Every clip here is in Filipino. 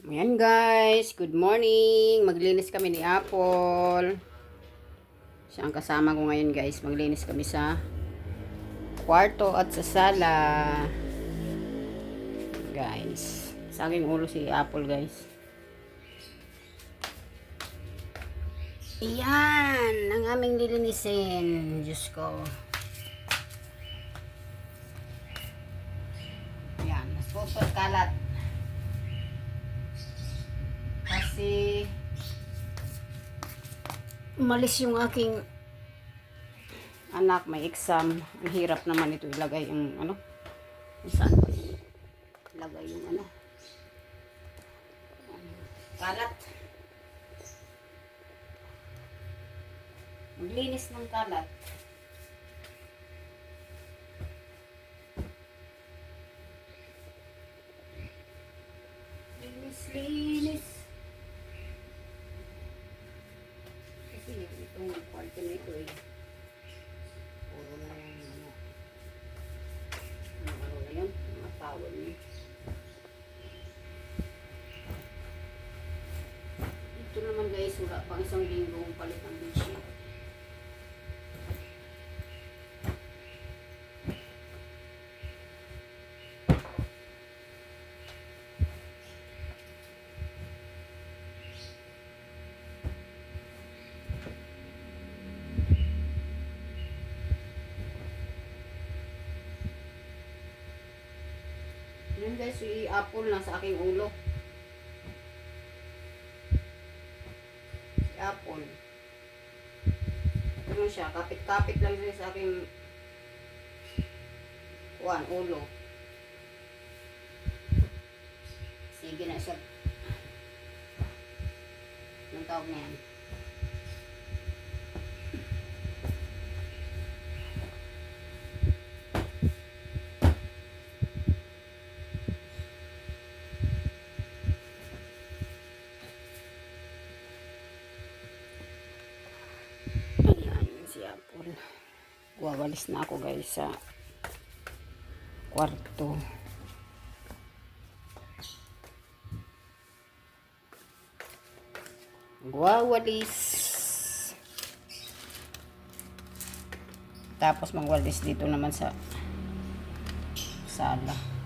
Ayan guys, good morning. Maglinis kami ni Apple. Siya ang kasama ko ngayon guys. Maglinis kami sa kwarto at sa sala. Guys, sa aking ulo si Apple guys. Iyan, ang aming lilinisin. Diyos ko. Ayan, super kalat. Kasi umalis yung aking anak may exam. Ang hirap naman ito ilagay yung ano. Saan ilagay yung ano. Kalat. Maglinis ng kalat. Linis, linis. Kasi yung itong kwarto na ito eh. Puro na yung ano. Yung ano na yun, mga towel niya. Ito naman guys, wala pang isang linggo palit ang bedsheet. Guys, i-apple na sa aking ulo. Si apple. Ano siya, kapit-kapit lang siya sa aking kuwan, ulo. Sige na siya. Anong tawag na yan? Ayan, si Apple. Wawalis na ako guys sa kwarto. Wawalis. Tapos magwalis dito naman sa sala.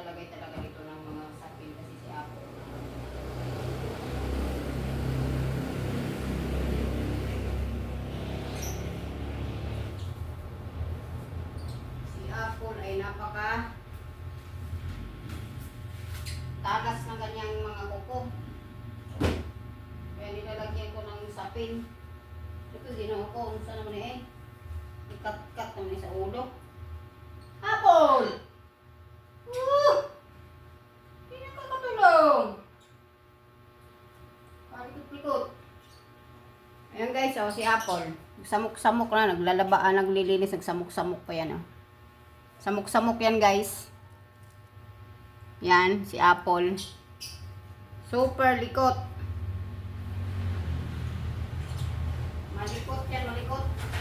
May naglalagay talaga dito ng mga sapin kasi si Apple. Si Apple ay napaka tagas ng kanyang mga kuko. Kaya nilalagyan ko ng sapin. Ito, ginawa ko. Ano naman eh? Ikat-kat naman sa ulo. Apple! Oh, si Apple. Samok-samok na, naglalabaan, naglilinis, nagsamok-samok pa yan. Oh. Samok-samok yan guys. Yan, si Apple. Super likot. Malikot yan, malikot. Ah,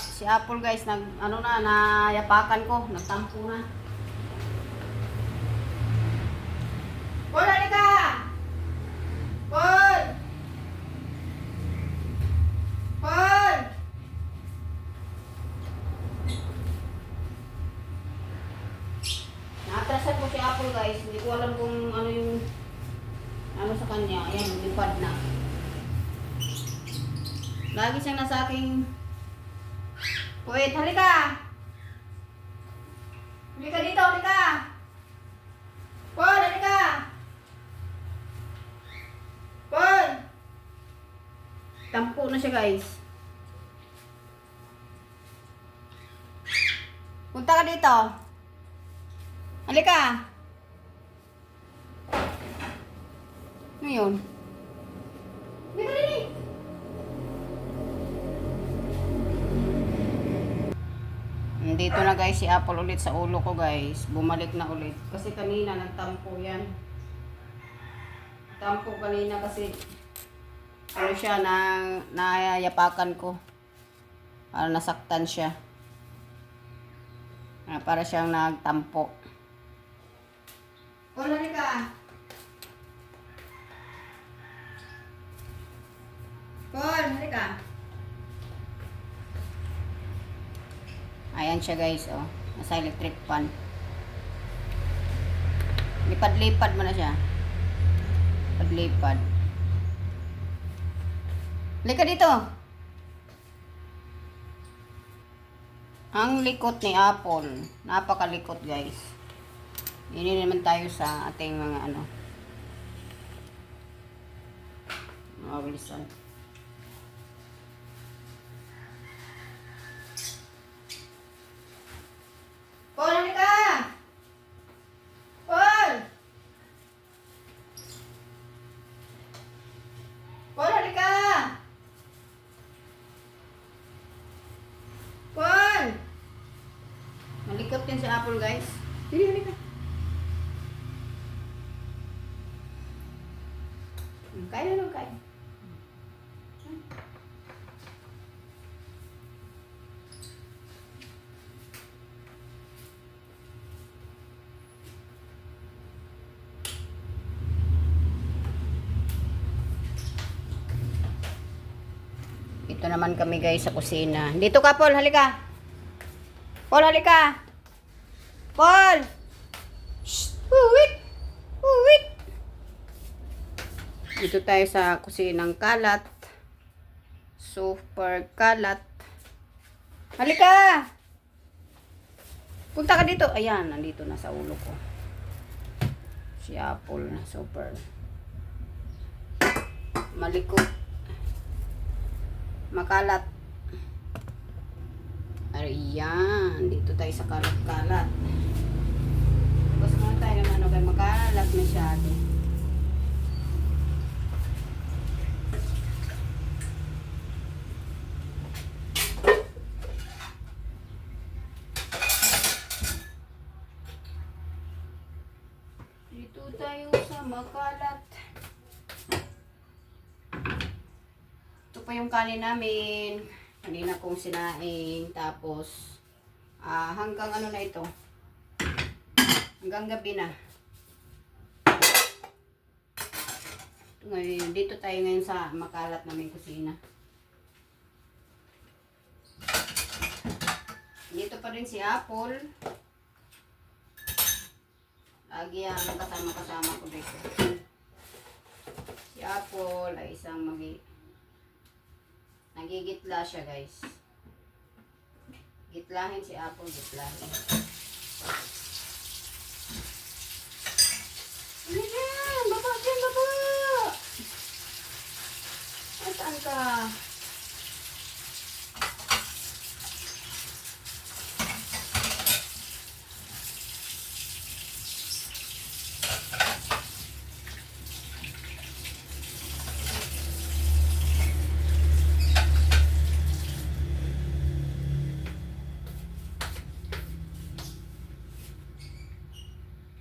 si Apple guys, nag, ano na, nayapakan ko, nagtampo na. Paul, halika! Paul! Paul! Ko si Apple guys, hindi ko alam kung ano yung ano sa kanya. Ayan, lipad na. Lagi siyang nasa aking... Wait, halika! Halika dito, halika! Paul, halika! Paul! Tampo na siya, guys. Punta ka dito. Halika. Ano yun? Halika dali. Dito na guys si Apple ulit sa ulo ko guys. Bumalik na ulit. Kasi kanina nagtampo yan. Tampo kanina kasi ano siya na nayayapakan ko. Para nasaktan siya. Ah, para siyang nagtampo. Wala ka. Paul, halika. Ayan siya guys, oh. Nasa electric fan. Lipad-lipad mo na siya. Lipad-lipad. Halika dito. Ang likot ni Apple. Napakalikot guys. Hindi naman tayo sa ating mga ano. Mga bilisan. Paul, halika! Paul! Paul, halika! Paul! Malikot din si Apple, guys. Dili, halika. Hmm, Kaya na lang, kaya. Ito naman kami guys sa kusina. Dito ka, Paul. Halika. Paul, halika. Paul! Shh! Uwit! Uwit! Dito tayo sa kusinang kalat. Super kalat. Halika! Punta ka dito. Ayan, nandito na sa ulo ko. Si Apple na super. Malikot makalat. Ayan, dito tayo sa kalat-kalat. Tapos muna tayo ng ano kay makalat masyado. Dito tayo sa makalat. Ito pa yung kanin namin. Kanina kong sinaing. Tapos, ah, hanggang ano na ito. Hanggang gabi na. Ngayon, dito tayo ngayon sa makalat namin kusina. Dito pa rin si Apple. Lagi ang kasama-kasama ko dito. Si Apple ay isang magi Nagigitla siya, guys. Gitlahin si Apple, gitlahin. Ano yan? Baba dyan, baba! Nasaan ka?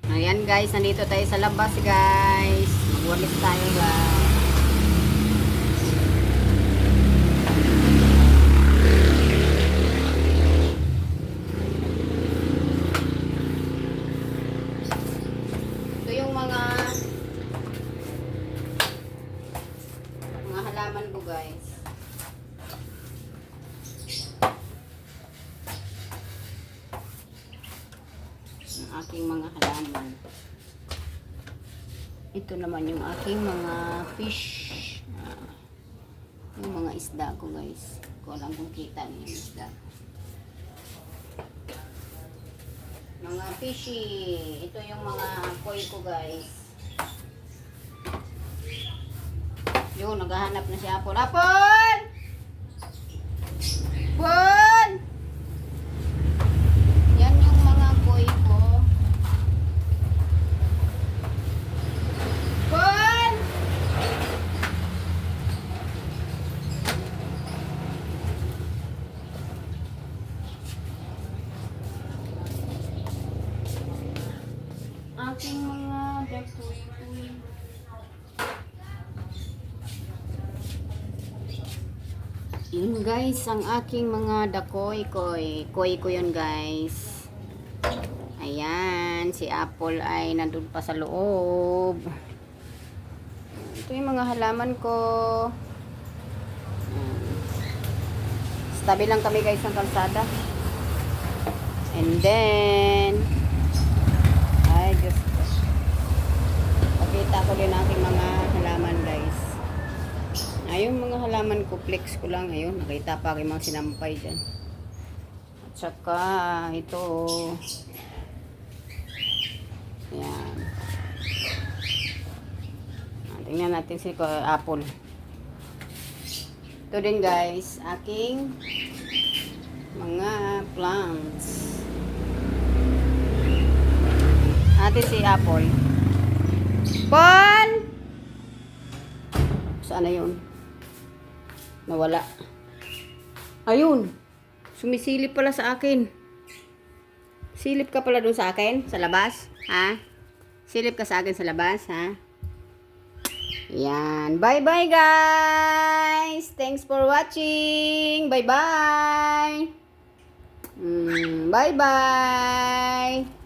Ayan guys, nandito tayo sa labas guys. Magwalis tayo guys. Ito yung mga mga halaman ko guys. Ang aking mga halaman. Ito naman yung aking mga fish. Ah, yung mga isda ko guys. Ko lang kung kita niyo yung isda. Mga fishy. Ito yung mga koi ko guys. Yun, naghahanap na si. Apple! Apple! Yan yung mga koi ko. Apple! Aking mga dakoy-koy. Yun guys, ang aking mga dakoy koy. Koy ko yun guys. Ayan, si Apple ay nandun pa sa loob. Ito yung mga halaman ko. Ayan. Tabi lang kami guys ng kalsada. And then, ay Diyos ko. Pakita ko din aking mga halaman. Ayun mga halaman ko, flex ko lang. Ayun, nakita pa aking mga sinampay dyan. At saka, ito. Ayan. Ah, Tingnan natin si apple. Ito din guys, aking mga plants. Ate si apple. Paul! Saan na yun? Nawala. Ayun. Sumisilip pala sa akin. Silip ka pala doon sa akin? Sa labas? Ha? Silip ka sa akin sa labas? Ha? Yan. Bye-bye, guys! Thanks for watching! Bye-bye! Mm, bye-bye!